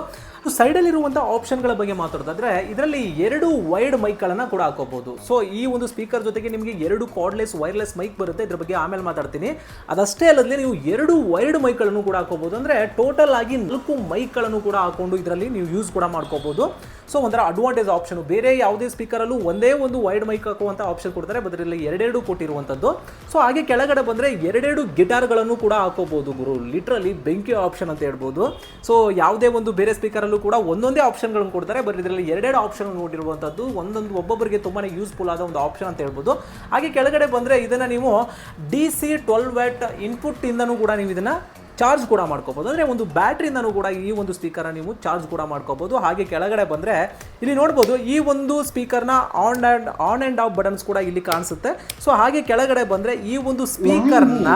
ಸೈಡಲ್ಲಿರುವಂಥ ಆಪ್ಷನ್ಗಳ ಬಗ್ಗೆ ಮಾತಾಡೋದಾದ್ರೆ, ಇದರಲ್ಲಿ ಎರಡು ವೈಡ್ ಮೈಕ್ಗಳನ್ನು ಕೂಡ ಹಾಕೋಬಹುದು ಸೊ ಈ ಒಂದು ಸ್ಪೀಕರ್ ಜೊತೆಗೆ ನಿಮಗೆ ಎರಡು ಕಾರ್ಡ್ಲೆಸ್ ವೈರ್ಲೆಸ್ ಮೈಕ್ ಬರುತ್ತೆ, ಇದ್ರ ಬಗ್ಗೆ ಆಮೇಲೆ ಮಾತಾಡ್ತೀನಿ. ಅದಷ್ಟೇ ಅಲ್ಲದೆ ನೀವು ಎರಡು ವೈರ್ಡ್ ಮೈಕ್ಗಳನ್ನು ಕೂಡ ಹಾಕೋಬಹುದು ಅಂದ್ರೆ ಟೋಟಲ್ ಆಗಿ ನಾಲ್ಕು ಮೈಕ್ಗಳನ್ನು ಕೂಡ ಹಾಕೊಂಡು ಇದರಲ್ಲಿ ನೀವು ಯೂಸ್ ಕೂಡ ಮಾಡ್ಕೋಬೋದು. ಸೊ ಒಂಥರ ಅಡ್ವಾಂಟೇಜ್ ಆಪ್ಷನ್ ಬೇರೆ ಯಾವುದೇ ಒಂದೇ ಒಂದು ವೈಡ್ ಮೈಕ್ ಹಾಕುವಂಥ ಆಪ್ಷನ್ ಕೊಡ್ತಾರೆ. ಅದರಲ್ಲಿ ಎರಡೆರಡು ಕೊಟ್ಟಿರುವಂಥದ್ದು ಸೊ ಹಾಗೆ ಕೆಳಗಡೆ ಬಂದರೆ ಎರಡೆರಡು ಗಿಟಾರ್ಗಳನ್ನು ಕೂಡ ಹಾಕೋಬಹುದು ಗುರು. ಲಿಟ್ರಲಿ ಬೆಂಕಿ ಆಪ್ಷನ್ ಅಂತ ಹೇಳ್ಬೋದು. ಸೊ ಯಾವುದೇ ಒಂದು ಬೇರೆ ಸ್ಪೀಕರಲ್ಲೂ ಕೂಡ ಒಂದೊಂದೇ ಆಪ್ಷನ್ಗಳನ್ನು ಕೊಡ್ತಾರೆ. ಬಟ್ ಇದರಲ್ಲಿ ಎರಡೆರಡು ಆಪ್ಷನ್ ನೋಡಿರುವಂಥದ್ದು ಒಂದೊಂದು ಒಬ್ಬೊಬ್ಬರಿಗೆ ತುಂಬಾ ಯೂಸ್ಫುಲ್ ಆದ ಒಂದು ಆಪ್ಷನ್ ಅಂತ ಹೇಳ್ಬೋದು. ಹಾಗೆ ಕೆಳಗಡೆ ಬಂದರೆ ಇದನ್ನು ನೀವು D C twelve watt input ಇಂದನೂ ಕೂಡ ನೀವು ಇದನ್ನು ಚಾರ್ಜ್ ಕೂಡ ಮಾಡ್ಕೋಬೋದು. ಅಂದರೆ ಒಂದು ಬ್ಯಾಟ್ರಿಯಿಂದನೂ ಕೂಡ ಈ ಒಂದು ಸ್ಪೀಕರ್ನ ನೀವು ಚಾರ್ಜ್ ಕೂಡ ಮಾಡ್ಕೋಬೋದು. ಹಾಗೆ ಕೆಳಗಡೆ ಬಂದರೆ ಇಲ್ಲಿ ನೋಡ್ಬೋದು, ಈ ಒಂದು ಸ್ಪೀಕರ್ನ on and on and off buttons ಕೂಡ ಇಲ್ಲಿ ಕಾಣಿಸುತ್ತೆ. ಸೊ ಹಾಗೆ ಕೆಳಗಡೆ ಬಂದರೆ ಈ ಒಂದು ಸ್ಪೀಕರ್ನ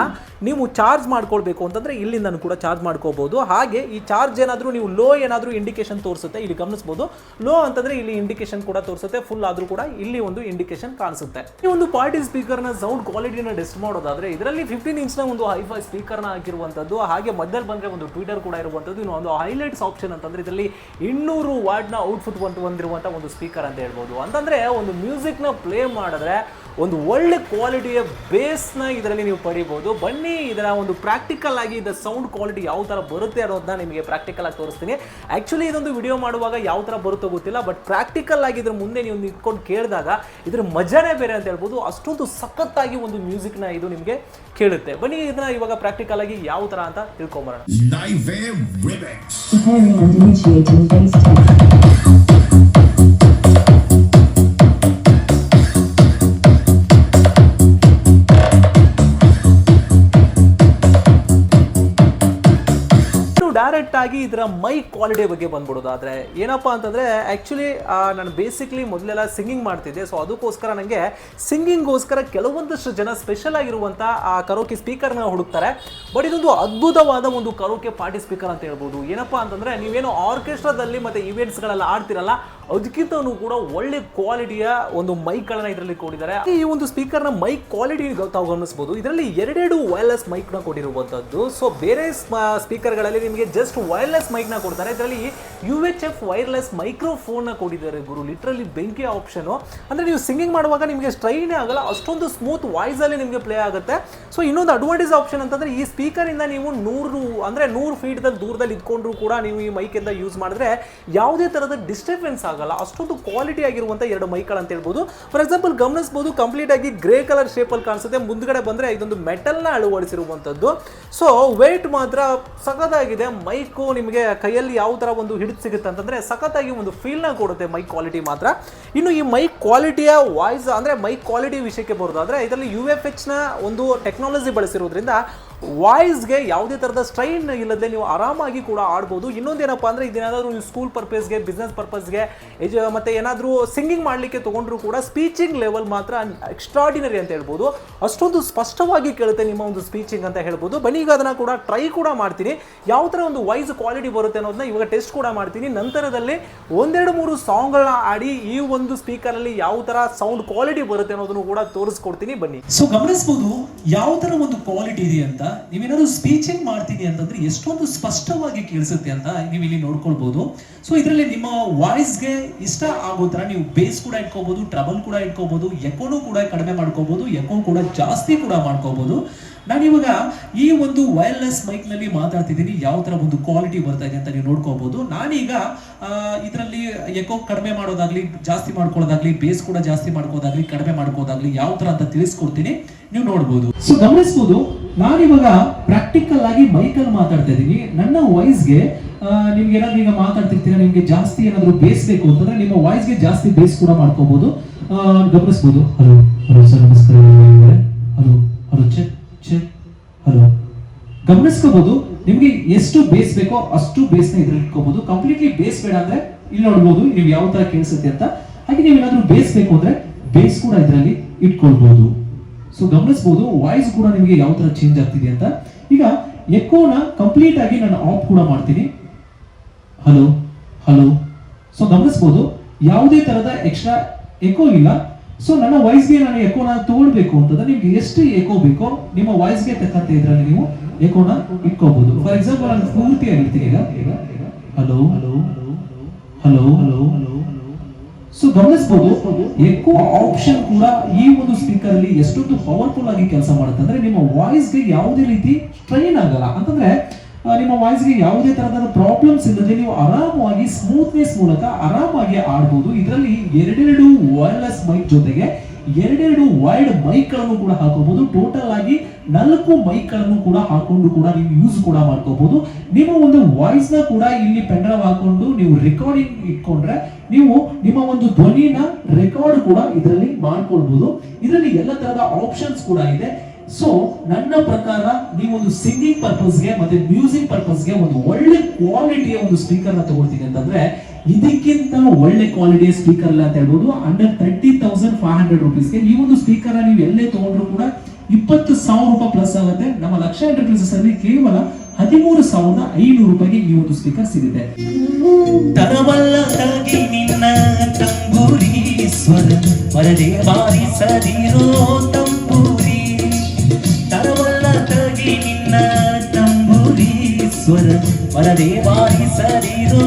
ನೀವು ಚಾರ್ಜ್ ಮಾಡ್ಕೊಳ್ಬೇಕು ಅಂತಂದರೆ ಇಲ್ಲಿಂದನೂ ಕೂಡ ಚಾರ್ಜ್ ಮಾಡ್ಕೋಬೋದು. ಹಾಗೆ ಈ ಚಾರ್ಜ್ ಏನಾದರೂ ನೀವು ಲೋ ಏನಾದರೂ ಇಂಡಿಕೇಶನ್ ತೋರಿಸುತ್ತೆ, ಇಲ್ಲಿ ಗಮನಿಸ್ಬೋದು. ಲೋ ಅಂತಂದರೆ ಇಲ್ಲಿ ಇಂಡಿಕೇಶನ್ ಕೂಡ ತೋರಿಸುತ್ತೆ ಫುಲ್ ಆದರೂ ಕೂಡ ಇಲ್ಲಿ ಒಂದು ಇಂಡಿಕೇಶನ್ ಕಾಣಿಸುತ್ತೆ. ಈ ಒಂದು ಪಾರ್ಟಿ ಸ್ಪೀಕರ್ನ ಸೌಂಡ್ ಕ್ವಾಲಿಟಿನ ಡೆಸ್ಟ್ ಮಾಡೋದಾದರೆ, ಇದರಲ್ಲಿ ಫಿಫ್ಟೀನ್ ಇಂಚ್ನ ಒಂದು ಹೈಫೈ ಸ್ಪೀಕರ್ನ ಹಾಕಿರುವಂಥದ್ದು ಹಾಗೆ ಮಧ್ಯದಲ್ಲಿ ಬಂದರೆ ಒಂದು ಟ್ವಿಟರ್ ಕೂಡ ಇರುವಂಥದ್ದು ಇನ್ನು ಒಂದು ಹೈಲೈಟ್ಸ್ ಆಪ್ಷನ್ ಅಂತಂದರೆ ಇದರಲ್ಲಿ ಇನ್ನೂರು ವಾರ್ಡ್ನ ಔಟ್ಫುಟ್ ಬಂತು ಹೊಂದಿರುವಂಥ ಒಂದು ಸ್ಪೀಕರ್ ಅಂತ ಹೇಳ್ಬೋದು. ಅಂತಂದರೆ ಒಂದು ಮ್ಯೂಸಿಕ್ನ ಪ್ಲೇ ಮಾಡಿದ್ರೆ ಒಂದು ಒಳ್ಳೆ ಕ್ವಾಲಿಟಿಯ ಬೇಸ್ನ ಇದರಲ್ಲಿ ನೀವು ಪಡಿಬೋದು. ಬನ್ನಿ, ಇದರ ಒಂದು ಪ್ರಾಕ್ಟಿಕಲ್ ಆಗಿ ಇದರ ಸೌಂಡ್ ಕ್ವಾಲಿಟಿ ಯಾವ ಥರ ಬರುತ್ತೆ ಅನ್ನೋದನ್ನ ನಿಮಗೆ ಪ್ರಾಕ್ಟಿಕಲ್ ಆಗಿ ತೋರಿಸ್ತೀನಿ. ಆ್ಯಕ್ಚುಲಿ ಇದೊಂದು ವಿಡಿಯೋ ಮಾಡುವಾಗ ಯಾವ ಥರ ಬರುತ್ತೋ ಗೊತ್ತಿಲ್ಲ ಬಟ್ ಪ್ರಾಕ್ಟಿಕಲ್ ಆಗಿ ಇದ್ರ ಮುಂದೆ ನೀವು ನಿಂತ್ಕೊಂಡು ಕೇಳಿದಾಗ ಇದ್ರ ಮಜಾನೇ ಬೇರೆ ಅಂತ ಹೇಳ್ಬೋದು. ಅಷ್ಟೊಂದು ಸಖತ್ತಾಗಿ ಒಂದು ಮ್ಯೂಸಿಕ್ನ ಇದು ನಿಮಗೆ ಕೇಳುತ್ತೆ. ಬನ್ನಿ, ಇದನ್ನ ಇವಾಗ ಪ್ರಾಕ್ಟಿಕಲ್ ಆಗಿ ಯಾವ ಥರ ಅಂತ ತಿಳ್ಕೊಂಬರೋಣ. ಇದರ ಮೈ ಕ್ವಾಲಿಟಿ ಬಗ್ಗೆ ಬಂದ್ಬಿಡೋದಾದ್ರೆ, ಏನಪ್ಪ ಅಂತಂದರೆ ಆ್ಯಕ್ಚುಲಿ ನಾನು ಬೇಸಿಕ್ಲಿ ಮೊದಲೆಲ್ಲ ಸಿಂಗಿಂಗ್ ಮಾಡ್ತಿದ್ದೆ ಸೊ ಅದಕ್ಕೋಸ್ಕರ ನನಗೆ ಸಿಂಗಿಂಗ್ಗೋಸ್ಕರ ಕೆಲವೊಂದಷ್ಟು ಜನ ಸ್ಪೆಷಲ್ ಆಗಿರುವಂಥ ಆ ಕರೋಕೆ ಸ್ಪೀಕರ್ನ ಹುಡುಕ್ತಾರೆ. ಬಟ್ ಇದೊಂದು ಅದ್ಭುತವಾದ ಒಂದು ಕರೋಕೆ ಪಾರ್ಟಿ ಸ್ಪೀಕರ್ ಅಂತ ಹೇಳ್ಬೋದು. ಏನಪ್ಪ ಅಂತಂದರೆ, ನೀವೇನು ಆರ್ಕೆಸ್ಟ್ರಾದಲ್ಲಿ ಮತ್ತು ಇವೆಂಟ್ಸ್ಗಳೆಲ್ಲ ಆಡ್ತಿರಲ್ಲ, ಅದಕ್ಕಿಂತನೂ ಕೂಡ ಒಳ್ಳೆ ಕ್ವಾಲಿಟಿಯ ಒಂದು ಮೈಕ್ಗಳನ್ನು ಇದರಲ್ಲಿ ಕೊಟ್ಟಿದ್ದಾರೆ. ಈ ಒಂದು ಸ್ಪೀಕರ್ನ ಮೈಕ್ ಕ್ವಾಲಿಟಿ ತಾವು ಗಮನಿಸಬಹುದು ಇದರಲ್ಲಿ ಎರಡೆರಡು ವೈರ್ಲೆಸ್ ಮೈಕ್ನ ಕೊಟ್ಟಿರುವಂಥದ್ದು ಸೊ ಬೇರೆ ಸ್ಪೀಕರ್ಗಳಲ್ಲಿ ನಿಮಗೆ ಜಸ್ಟ್ ವೈರ್ಲೆಸ್ ಮೈಕ್ನ ಕೊಡ್ತಾರೆ. ಇದರಲ್ಲಿ ಯು ಎಚ್ ಎಫ್ ವೈರ್ಲೆಸ್ ಮೈಕ್ರೋಫೋನ್ನ ಕೊಡಿದ್ದಾರೆ ಗುರು ಲಿಟ್ರಲಿ ಬೆಂಕಿ ಆಪ್ಷನ್ ಅಂದ್ರೆ ನೀವು ಸಿಂಗಿಂಗ್ ಮಾಡುವಾಗ ನಿಮಗೆ ಸ್ಟ್ರೈನೇ ಆಗಲ್ಲ, ಅಷ್ಟೊಂದು ಸ್ಮೂತ್ ವಾಯ್ಸ್ ಅಲ್ಲಿ ನಿಮಗೆ ಪ್ಲೇ ಆಗುತ್ತೆ. ಸೊ ಇನ್ನೊಂದು ಅಡ್ವಾಂಟೇಜ್ ಆಪ್ಷನ್ ಅಂತಂದ್ರೆ ಈ ಸ್ಪೀಕರ್ ಇಂದ ನೀವು ನೂರು, ಅಂದ್ರೆ ನೂರು ಫೀಟ್ ದೂರದಲ್ಲಿ ಇದ್ಕೊಂಡ್ರು ಕೂಡ ನೀವು ಈ ಮೈಕ್ ಇಂದ ಯೂಸ್ ಮಾಡಿದ್ರೆ ಯಾವುದೇ ಥರದ ಡಿಸ್ಟರ್ಬೆನ್ಸ್ ಆಗಲ್ಲ. ಅಷ್ಟೊಂದು ಕ್ವಾಲಿಟಿ ಆಗಿರುವಂಥ ಎರಡು ಮೈಕ್ಗಳು ಅಂತ ಹೇಳ್ಬೋದು. ಫಾರ್ ಎಕ್ಸಾಂಪಲ್ ಗಮನಿಸಬಹುದು ಕಂಪ್ಲೀಟ್ ಆಗಿ ಗ್ರೇ ಕಲರ್ ಶೇಪ್ ಅಲ್ಲಿ ಕಾಣಿಸುತ್ತೆ. ಮುಂದ್ಗಡೆ ಬಂದ್ರೆ ಇದೊಂದು ಮೆಟಲ್ನ ಅಳವಡಿಸಿರುವಂತದ್ದು. ಸೊ ವೆಯ್ಟ್ ಮಾತ್ರ ಸಖದಾಗಿದೆ ಮೈಕು ನಿಮಗೆ ಕೈಯಲ್ಲಿ ಯಾವ ತರ ಒಂದು ಹಿಡಿದು ಸಿಗುತ್ತೆ ಅಂತಂದ್ರೆ ಸಖತ್ತಾಗಿ ಒಂದು ಫೀಲ್ನ ಕೊಡುತ್ತೆ ಮೈಕ್ ಕ್ವಾಲಿಟಿ ಮಾತ್ರ. ಇನ್ನು ಈ ಮೈಕ್ ಕ್ವಾಲಿಟಿಯ ವಾಯ್ಸ್ ಅಂದ್ರೆ ಮೈಕ್ ಕ್ವಾಲಿಟಿ ವಿಷಯಕ್ಕೆ ಬರೋದಾದ್ರೆ ಇದರಲ್ಲಿ ಯು ಎಫ್ ಎಚ್ನ ಒಂದು ಟೆಕ್ನಾಲಜಿ ಬಳಸಿರೋದ್ರಿಂದ ವಾಯ್ಸ್ಗೆ ಯಾವುದೇ ಥರದ ಸ್ಟ್ರೈನ್ ಇಲ್ಲದೆ ನೀವು ಆರಾಮಾಗಿ ಕೂಡ ಆಡ್ಬೋದು. ಇನ್ನೊಂದೇನಪ್ಪ ಅಂದರೆ ಇದೇನಾದರೂ ನೀವು ಸ್ಕೂಲ್ ಪರ್ಪಸ್ಗೆ ಬಿಸ್ನೆಸ್ ಪರ್ಪಸ್ಗೆ ಎಜ್ ಮತ್ತು ಏನಾದರೂ ಸಿಂಗಿಂಗ್ ಮಾಡಲಿಕ್ಕೆ ತೊಗೊಂಡ್ರು ಕೂಡ ಸ್ಪೀಚಿಂಗ್ ಲೆವೆಲ್ ಮಾತ್ರ ಎಕ್ಸ್ಟ್ರಾಡಿನರಿ ಅಂತ ಹೇಳ್ಬೋದು. ಅಷ್ಟೊಂದು ಸ್ಪಷ್ಟವಾಗಿ ಕೇಳುತ್ತೆ ನಿಮ್ಮ ಒಂದು ಸ್ಪೀಚಿಂಗ್ ಅಂತ ಹೇಳ್ಬೋದು. ಬನ್ನಿ, ಈಗ ಅದನ್ನು ಕೂಡ ಟ್ರೈ ಕೂಡ ಮಾಡ್ತೀನಿ. ಯಾವ ಥರ ಒಂದು ವಾಯ್ಸ್ ಕ್ವಾಲಿಟಿ ಬರುತ್ತೆ ಅನ್ನೋದನ್ನ ಇವಾಗ ಟೆಸ್ಟ್ ಕೂಡ ಮಾಡ್ತೀನಿ. ನಂತರದಲ್ಲಿ ಒಂದೆರಡು ಮೂರು ಸಾಂಗ್ಗಳನ್ನ ಆಡಿ ಈ ಒಂದು ಸ್ಪೀಕರಲ್ಲಿ ಯಾವ ಥರ ಸೌಂಡ್ ಕ್ವಾಲಿಟಿ ಬರುತ್ತೆ ಅನ್ನೋದನ್ನು ಕೂಡ ತೋರಿಸ್ಕೊಡ್ತೀನಿ. ಬನ್ನಿ. ಸೊ ಗಮನಿಸ್ಬೋದು, ಯಾವ ಥರ ಒಂದು ಕ್ವಾಲಿಟಿ ಇದೆ ಅಂತ? ನೀವೇನಾದ್ರು ಸ್ಪೀಚಿಂಗ್ ಮಾಡ್ತೀನಿ ಅಂತಂದ್ರೆ ಎಷ್ಟೊಂದು ಸ್ಪಷ್ಟವಾಗಿ ಕೇಳಿಸುತ್ತೆ ಅಂತ ನೀವು ಇಲ್ಲಿ ನೋಡ್ಕೊಳ್ಬಹುದು ಸೊ ಇದರಲ್ಲಿ ನಿಮ್ಮ ವಾಯ್ಸ್ಗೆ ಇಷ್ಟ ಆಗೋ ತರ ನೀವು ಬೇಸ್ ಕೂಡ ಇಟ್ಕೋಬಹುದು ಟ್ರಬಲ್ ಕೂಡ ಇಟ್ಕೋಬಹುದು ಎಕೋನು ಕೂಡ ಕಡಿಮೆ ಮಾಡ್ಕೋಬಹುದು ಎಕೋ ಕೂಡ ಜಾಸ್ತಿ ಕೂಡ ಮಾಡ್ಕೋಬಹುದು ನಾನು ಇವಾಗ ಈ ಒಂದು ವೈರ್ಲೆಸ್ ಮೈಕ್ನಲ್ಲಿ ಮಾತಾಡ್ತಿದ್ದೀನಿ, ಯಾವ ತರ ಒಂದು ಕ್ವಾಲಿಟಿ ಬರ್ತಾ ಇದೆ ಅಂತ ನೀವು ನೋಡ್ಕೋಬಹುದು ನಾನೀಗ ಇದರಲ್ಲಿ ಎಕೋ ಕಡಿಮೆ ಮಾಡೋದಾಗ್ಲಿ, ಜಾಸ್ತಿ ಮಾಡ್ಕೊಳ್ಳೋದಾಗ್ಲಿ ಬೇಸ್ ಕೂಡ ಜಾಸ್ತಿ ಮಾಡ್ಕೋದಾಗ್ಲಿ ಕಡಿಮೆ ಮಾಡ್ಕೋದಾಗ್ಲಿ ಯಾವ ತರ ಅಂತ ತಿಳಿಸ್ಕೊಡ್ತೀನಿ, ನೀವು ನೋಡ್ಬೋದು. ಸೊ ಗಮನಿಸಬಹುದು ನಾನಿವಾಗ ಪ್ರಾಕ್ಟಿಕಲ್ ಆಗಿ ಮೈಕಲ್ಲಿ ಮಾತಾಡ್ತಾ ಇದ್ದೀನಿ. ನನ್ನ ವಾಯ್ಸ್ಗೆ ನಿಮ್ಗೆ ಏನಾದ್ರು ಈಗ ಮಾತಾಡ್ತಿರ್ತೀರಾ, ನಿಮ್ಗೆ ಜಾಸ್ತಿ ಏನಾದ್ರು ಬೇಸ್ ಬೇಕು ಅಂತಂದ್ರೆ ನಿಮ್ಮ ವಾಯ್ಸ್ಗೆ ಜಾಸ್ತಿ ಬೇಸ್ ಕೂಡ ಮಾಡ್ಕೋಬಹುದು ಗಮನಿಸ್ಬೋದು. ಹಲೋ ಹಲೋ, ಸರ್, ನಮಸ್ಕಾರ hello hello check check hello. ಗಮನಿಸ್ಕೋಬಹುದು ನಿಮ್ಗೆ ಎಷ್ಟು ಬೇಸ್ ಬೇಕೋ ಅಷ್ಟು ಬೇಸ್ನ ಇದ್ರಲ್ಲಿ ಇಟ್ಕೋಬಹುದು ಕಂಪ್ಲೀಟ್ಲಿ ಬೇಸ್ ಬೇಡ ಅಂದ್ರೆ ಇಲ್ಲಿ ನೋಡ್ಬೋದು, ನೀವು ಯಾವ ತರ ಕೇಳಿಸುತ್ತೆ ಅಂತ. ಹಾಗೆ ನೀವು ಏನಾದ್ರೂ ಬೇಸ್ ಬೇಕು ಅಂದ್ರೆ ಬೇಸ್ ಕೂಡ ಇದರಲ್ಲಿ ಇಟ್ಕೊಳ್ಬಹುದು ಸೊ ಗಮನಿಸಬಹುದು ವಾಯ್ಸ್ ಕೂಡ ನಿಮಗೆ ಯಾವ ತರ ಚೇಂಜ್ ಆಗ್ತಿದೆ ಅಂತ. ಈಗ ಎಕೋನ ಕಂಪ್ಲೀಟ್ ಆಗಿ ನಾನು ಆಫ್ ಕೂಡ ಮಾಡ್ತೀನಿ. ಹಲೋ ಹಲೋ ಸೊ ಗಮನಿಸಬಹುದು ಯಾವುದೇ ತರದ ಎಕ್ಸ್ಟ್ರಾ ಎಕೋ ಇಲ್ಲ. ಸೊ ನನ್ನ ವಾಯ್ಸ್ಗೆ ನಾನು ಎಕೋನ ತಗೊಳ್ಬೇಕು ಅಂತಂದ್ರೆ ನಿಮ್ಗೆ ಎಷ್ಟು ಎಕೋ ಬೇಕೋ, ನಿಮ್ಮ ವಾಯ್ಸ್ಗೆ ತಕ್ಕಂತೆ ಇದ್ರಲ್ಲಿ ನೀವು ಎಕೋನ ಇಟ್ಕೋಬಹುದು ಫಾರ್ ಎಕ್ಸಾಂಪಲ್ ನಾನು ಪೂರ್ತಿ ಆಗಿರ್ತೀನಿ ಈಗ. Hello hello hello hello hello so ಗಮನಿಸಬಹುದು ಎಕೋ ಆಪ್ಷನ್ ಕೂಡ ಈ ಒಂದು ಸ್ಪೀಕರ್ ಅಲ್ಲಿ ಎಷ್ಟೊಂದು ಪವರ್ಫುಲ್ ಆಗಿ ಕೆಲಸ ಮಾಡುತ್ತೆ. ಅಂದ್ರೆ ನಿಮ್ಮ ವಾಯ್ಸ್ಗೆ ಯಾವುದೇ ರೀತಿ ಸ್ಟ್ರೈನ್ ಆಗಲ್ಲ. ಅಂತಂದ್ರೆ ನಿಮ್ಮ ವಾಯ್ಸ್ಗೆ ಯಾವುದೇ ತರಹದ ಪ್ರಾಬ್ಲಮ್ಸ್ ಇಲ್ಲದೆ ನೀವು ಆರಾಮವಾಗಿ ಸ್ಮೂತ್ನೆಸ್ ಮೂಲಕ ಆರಾಮಾಗಿ ಆಡ್ಬೋದು. ಇದರಲ್ಲಿ ಎರಡೆರಡು ವೈರ್ಲೆಸ್ ಮೈಕ್ ಜೊತೆಗೆ ಎರಡೆರಡು ವೈಡ್ ಮೈಕ್ಗಳನ್ನು ಕೂಡ ಹಾಕೋಬಹುದು. ಟೋಟಲ್ ಆಗಿ ನಾಲ್ಕು ಮೈಕ್ಗಳನ್ನು ಕೂಡ ಹಾಕೊಂಡು ಕೂಡ ನೀವು ಯೂಸ್ ಕೂಡ ಮಾಡ್ಕೋಬಹುದು. ನಿಮ್ಮ ಒಂದು ವಾಯ್ಸ್ನ ಕೂಡ ಇಲ್ಲಿ ಪೆಂಡ್ರೈವ್ ಹಾಕೊಂಡು ನೀವು ರೆಕಾರ್ಡಿಂಗ್ ಇಟ್ಕೊಂಡ್ರೆ ನೀವು ನಿಮ್ಮ ಒಂದು ಧ್ವನಿನ ರೆಕಾರ್ಡ್ ಕೂಡ ಇದರಲ್ಲಿ ಮಾಡ್ಕೊಳ್ಬಹುದು. ಇದರಲ್ಲಿ ಎಲ್ಲ ತರಹದ ಆಪ್ಷನ್ಸ್ ಕೂಡ ಇದೆ. ಸೊ ನನ್ನ ಪ್ರಕಾರ ನೀವು ಒಂದು ಸಿಂಗಿಂಗ್ ಪರ್ಪಸ್ಗೆ ಮತ್ತೆ ಮ್ಯೂಸಿಕ್ ಪರ್ಪಸ್ಗೆ ಒಂದು ಒಳ್ಳೆ ಕ್ವಾಲಿಟಿಯ ಒಂದು ಸ್ಪೀಕರ್ನ ತಗೊಳ್ತೀನಿ ಅಂತಂದ್ರೆ ಇದಕ್ಕಿಂತ ಒಳ್ಳೆ ಕ್ವಾಲಿಟಿಯ ಸ್ಪೀಕರ್ ಅಲ್ಲ ಅಂತ ಹೇಳ್ಬೋದು. Under thirty thousand five hundred ರುಪೀಸ್ಗೆ ಈ ಒಂದು ಸ್ಪೀಕರ್ ನೀವು ಎಲ್ಲೇ ತಗೊಂಡ್ರು ಕೂಡ ಇಪ್ಪತ್ತು ಸಾವಿರ ರೂಪಾಯಿ ಪ್ಲಸ್ ಆಗುತ್ತೆ. ನಮ್ಮ ಲಕ್ಷ ಎಂಟರ್ಪ್ರೈಸಸ್ ಅಲ್ಲಿ ಕೇವಲ ಹದಿಮೂರು ಸಾವಿರದ ಐನೂರು ರೂಪಾಯಿಗೆ ಈ ಒಂದು ಸ್ಪೀಕರ್ ಸಿಗುತ್ತೆ. ನಿನ್ನ ತಂಬೂರಿ, ಸ್ವರ ವರದೆ ಬಾರಿಸದಿರೋ ತಂಬೂರಿ. ತರವಲ್ಲ ತಗಿ ನಿನ್ನ ತಂಬೂರಿ, ಸ್ವರ ವರದೆ ಬಾರಿಸದಿರೋ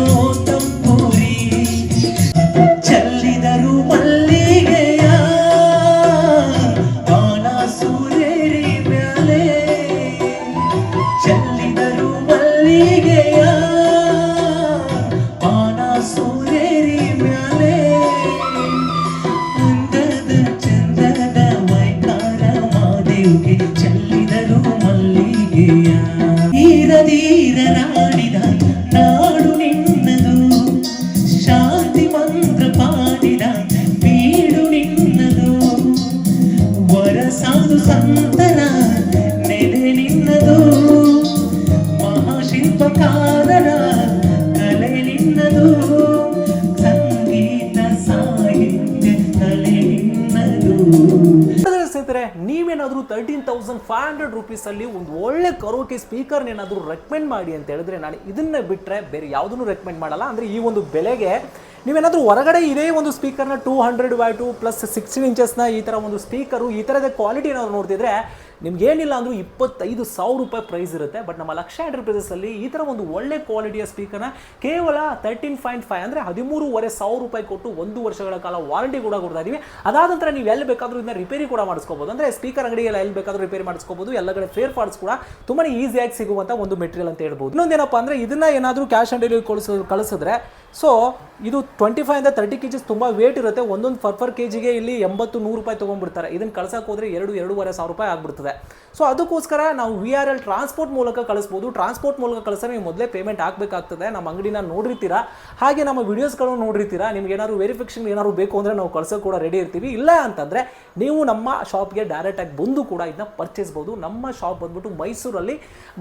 ನೀವೇನಾದರೂ ತರ್ಟೀನ್ ತೌಸಂಡ್ ಫೈವ್ ಹಂಡ್ರೆಡ್ ರುಪೀಸಲ್ಲಿ ಒಂದು ಒಳ್ಳೆ ಕರೋಕೆ ಸ್ಪೀಕರ್ನ ಏನಾದರೂ ರೆಕಮೆಂಡ್ ಮಾಡಿ ಅಂತ ಹೇಳಿದ್ರೆ ನಾನು ಇದನ್ನ ಬಿಟ್ಟರೆ ಬೇರೆ ಯಾವುದನ್ನು ರೆಕಮೆಂಡ್ ಮಾಡಲ್ಲ. ಅಂದರೆ ಈ ಒಂದು ಬೆಲೆಗೆ ನೀವೇನಾದರೂ ಹೊರಗಡೆ ಇದೇ ಒಂದು ಸ್ಪೀಕರ್ನ two hundred watt plus sixteen ಇಂಚಸ್ನ ಈ ಥರ ಒಂದು ಸ್ಪೀಕರು ಈ ಥರದ ಕ್ವಾಲಿಟಿ ಏನಾದ್ರು ನೋಡ್ತಿದ್ರೆ ನಿಮ್ಗೆ ಏನಿಲ್ಲ ಅಂದರೂ ಇಪ್ಪತ್ತೈದು ಸಾವಿರ ರೂಪಾಯಿ ಪ್ರೈಸ್ ಇರುತ್ತೆ. ಬಟ್ ನಮ್ಮ ಲಕ್ಷ ಎಂಟರ್ಪ್ರೈಸಸ್ಸಲ್ಲಿ ಈ ಥರ ಒಂದು ಒಳ್ಳೆ ಕ್ವಾಲಿಟಿಯ ಸ್ಪೀಕರ್ನ ಕೇವಲ ತರ್ಟೀನ್ ಪಾಯಿಂಟ್ ಫೈವ್ ಅಂದರೆ ಹದಿಮೂರುವರೆ ಸಾವಿರ ರೂಪಾಯಿ ಕೊಟ್ಟು ಒಂದು ವರ್ಷಗಳ ಕಾಲ ವಾರಂಟಿ ಕೂಡ ಕೊಡ್ತಾ ಇದ್ದೀವಿ ಅದಾದ ನಂತರ ನೀವು ಎಲ್ಲಿ ಬೇಕಾದರೂ ಇದನ್ನ ರಿಪೇರಿ ಕೂಡ ಮಾಡಿಸ್ಕೋಬೋದು. ಅಂದರೆ ಸ್ಪೀಕರ್ ಅಂಗಡಿಯಲ್ಲಿ ಎಲ್ಲಿ ಬೇಕಾದರೂ ರಿಪೇರಿ ಮಾಡಿಸ್ಕೋಬೋದು. ಎಲ್ಲ ಕಡೆ ಫೇರ್ ಪಾರ್ಟ್ಸ್ ಕೂಡ ತುಂಬಾ ಈಸಿಯಾಗಿ ಸಿಗುವಂಥ ಒಂದು ಮೆಟೀರಿಯಲ್ ಅಂತ ಹೇಳ್ಬೋದು. ಇನ್ನೊಂದೇನಪ್ಪ ಅಂದರೆ ಇದನ್ನ ಏನಾದರೂ ಕ್ಯಾಶ್ ಆನ್ ಡೆಲಿವರಿ ಕಳಿಸ್, ಕಳಿಸಿದ್ರೆ ಸೊ ಇದು ಟ್ವೆಂಟಿ ಫೈವ್ ಇಂದ ತರ್ಟಿ ಕೆ ಜಿಸ್ ತುಂಬ ವೇಟ್ ಇರುತ್ತೆ. ಒಂದೊಂದು ಫರ್ ಫರ್ ಕೆ ಜಿಗೆ ಇಲ್ಲಿ ಎಂಬತ್ತು ನೂರು ರೂಪಾಯಿ ತೊಗೊಂಡ್ಬಿಡ್ತಾರೆ. ಇದನ್ನು ಕಳ್ಸೋಕೆ ಹೋದರೆ ಎರಡು, ಎರಡೂವರೆ ಸಾವಿರ ರೂಪಾಯಿ ಆಗ್ಬಿಡ್ತದೆ. that ಸೊ ಅದಕ್ಕೋಸ್ಕರ ನಾವು ವಿ ಆರ್ ಎಲ್ ಟ್ರಾನ್ಸ್ಪೋರ್ಟ್ ಮೂಲಕ ಕಳಿಸ್ಬೋದು. ಟ್ರಾನ್ಸ್ಪೋರ್ಟ್ ಮೂಲಕ ಕಳಿಸಿದ್ರೆ ನೀವು ಮೊದಲೇ ಪೇಮೆಂಟ್ ಹಾಕಬೇಕಾಗ್ತದೆ ನಮ್ಮ ಅಂಗಡಿನ ನೋಡಿರ್ತೀರಾ? ಹಾಗೆ ನಮ್ಮ ವಿಡಿಯೋಸ್ಗಳು ನೋಡಿರ್ತೀರಾ? ನಿಮ್ಗೆ ಏನಾದ್ರು ವೆರಿಫಿಕೇಷನ್ ಏನಾದ್ರು ಬೇಕು ಅಂದರೆ ನಾವು ಕಳ್ಸೋಕೆ ಕೂಡ ರೆಡಿ ಇರ್ತೀವಿ. ಇಲ್ಲ ಅಂತಂದರೆ ನೀವು ನಮ್ಮ ಶಾಪ್ಗೆ ಡೈರೆಕ್ಟಾಗಿ ಬಂದು ಕೂಡ ಇದನ್ನ ಪರ್ಚೇಸ್ಬೋದು ನಮ್ಮ ಶಾಪ್ ಬಂದ್ಬಿಟ್ಟು ಮೈಸೂರಲ್ಲಿ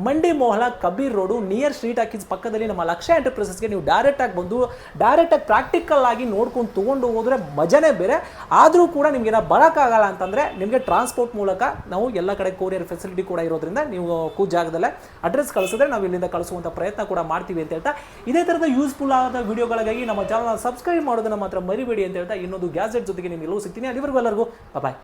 Mandi Mohalla Kabir road near street ಹಾಕಿಸ್ ಪಕ್ಕದಲ್ಲಿ ನಮ್ಮ ಲಕ್ಷ ಎಂಟರ್ಪ್ರೈಸಸ್ಗೆ ನೀವು ಡೈರೆಕ್ಟಾಗಿ ಬಂದು ಡೈರೆಕ್ಟಾಗಿ ಪ್ರಾಕ್ಟಿಕಲ್ ಆಗಿ ನೋಡ್ಕೊಂಡು ತೊಗೊಂಡು ಹೋದ್ರೆ ಮಜನೇ ಬೇರೆ. ಆದರೂ ಕೂಡ ನಿಮ್ಗೆ ಏನೋ ಬರೋಕ್ಕಾಗಲ್ಲ ಅಂತಂದರೆ ನಿಮಗೆ ಟ್ರಾನ್ಸ್ಪೋರ್ಟ್ ಮೂಲಕ ನಾವು ಎಲ್ಲ ಕಡೆ ಕೊರಿಯರ್ ಫೆಸಿಲಿಟಿ ಕೂಡ ಇರೋದ್ರಿಂದ ನೀವು ಕೂ ಜಾಗದಲ್ಲೇ ಅಡ್ರೆಸ್ ಕಳಿಸಿದ್ರೆ ನಾವು ಇಲ್ಲಿಂದ ಕಳಿಸುವಂಥ ಪ್ರಯತ್ನ ಕೂಡ ಮಾಡ್ತೀವಿ ಅಂತ ಹೇಳ್ತಾ, ಇದೇ ಥರದ ಯೂಸ್ಫುಲ್ ಆದ ವಿಡಿಯೋಗಳಿಗಾಗಿ ನಮ್ಮ ಚಾನಲ್ನ ಸಬ್ಸ್ಕ್ರೈಬ್ ಮಾಡೋದನ್ನ ಮಾತ್ರ ಮರಿಬೇಡಿ ಅಂತ ಹೇಳ್ತಾ, ಇನ್ನೊಂದು ಗ್ಯಾಜೆಟ್ ಜೊತೆಗೆ ನಿಮ್ಗೆ ಎಲ್ಲವೂ ಸಿಗ್ತೀನಿ. ಅಲ್ಲಿವರೆಗೂ ಎಲ್ಲರಿಗೂ ಬಾಯ್